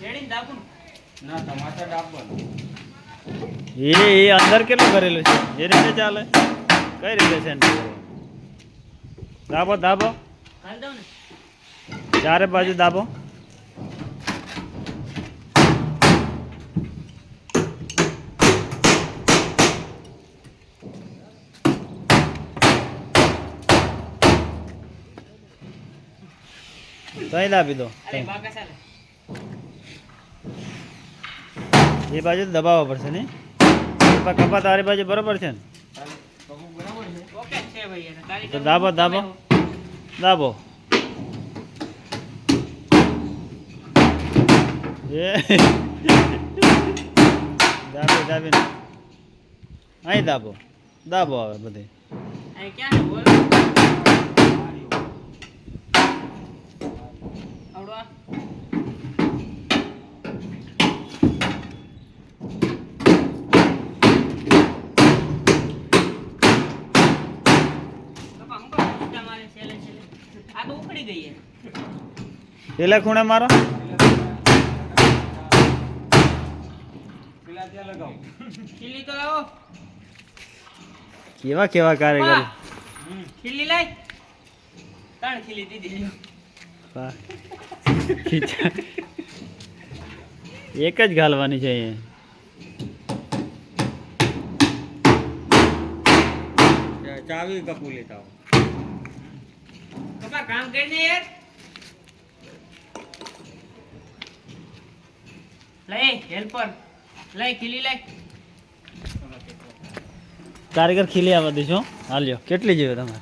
ના ટમાટર ડાબવાનું. એ એ અંદર કેટલું કરેલું છે? એ રીતે ચાલે? કઈ રીતે છે દાબો દાબો. ચારે બાજુ દાબો. તઈ દાબી દો એ બાજુ તો દબાવવા પડશે ને કપા કપા તારી બાજુ બરોબર છે ને તારે કબૂક બરાબર છે ઓકે જ છે ભાઈ એને તારી તો કબૂલ દાબો, દાબો. દાબો એ દાબી દાબી અહીં દાબો દાબો આવે બધે અહીં ક્યાં છે બોલ આવડો આ? બાપા, હું કામ ઊંચા મારે છેલ્લે છેલ્લે? આ તો ઉખડી ગઈ છે. પેલા ખૂણે મારો પેલા ત્યાં લગાવો ખીલી તો લાવો. કેવા કેવા કારીગર ખીલી લાય. ત્રણ ખીલી દીધી વાહ. એક જ ઘાલવાની છે અહીંયા ચાવી કપૂ લેતા આવો પપ્પા કામ કરીને યાર. લઈ હેલ્પર લઈ, ખીલી લઈ. કારીગર ખીલી આવવા દઈશું હાલ્યો કેટલી જોઈએ તમારે?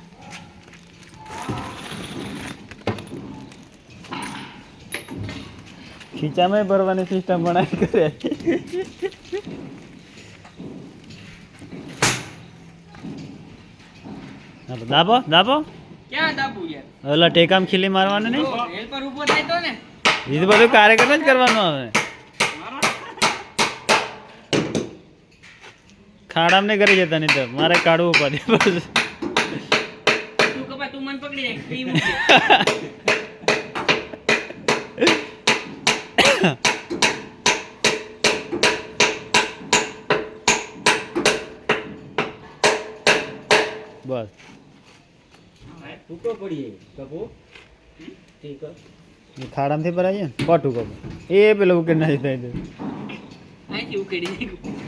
ખીચામાં ભરવાની સિસ્ટમ બનાવી કરે. દાબો દાબો. ક્યાં દાબુ યાર? ઓલા ટેકામ ખીલી મારવાનું નહીં? હેલ્પર ઊભો થાય તો ને. એ તો બધું કાર્યક્રમ જ કરવાનું હવે. ખાડામ નહીં કરી જતા નહીં તો. મારે કાઢવું પડે બસ તું કપા તું મને પકડી જાય ઈ મૂકી બસ. ટૂંકો પડીએ કપૂ ઠીક એ ખાડામાંથી ભરાઈએ ને પાટું કપ એ પેલું ઉકેલ નથી થાય તો અહીંથી ઉકેડી જાય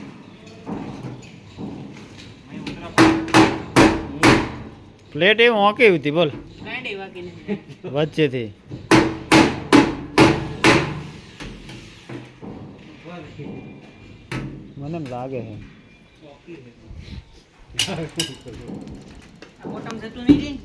પ્લેટ એવું હોંકી હતી બોલ ગાંડી વાગી નથી વચ્ચેથી મને એમ લાગે છે આ બોટમ જતું નહીં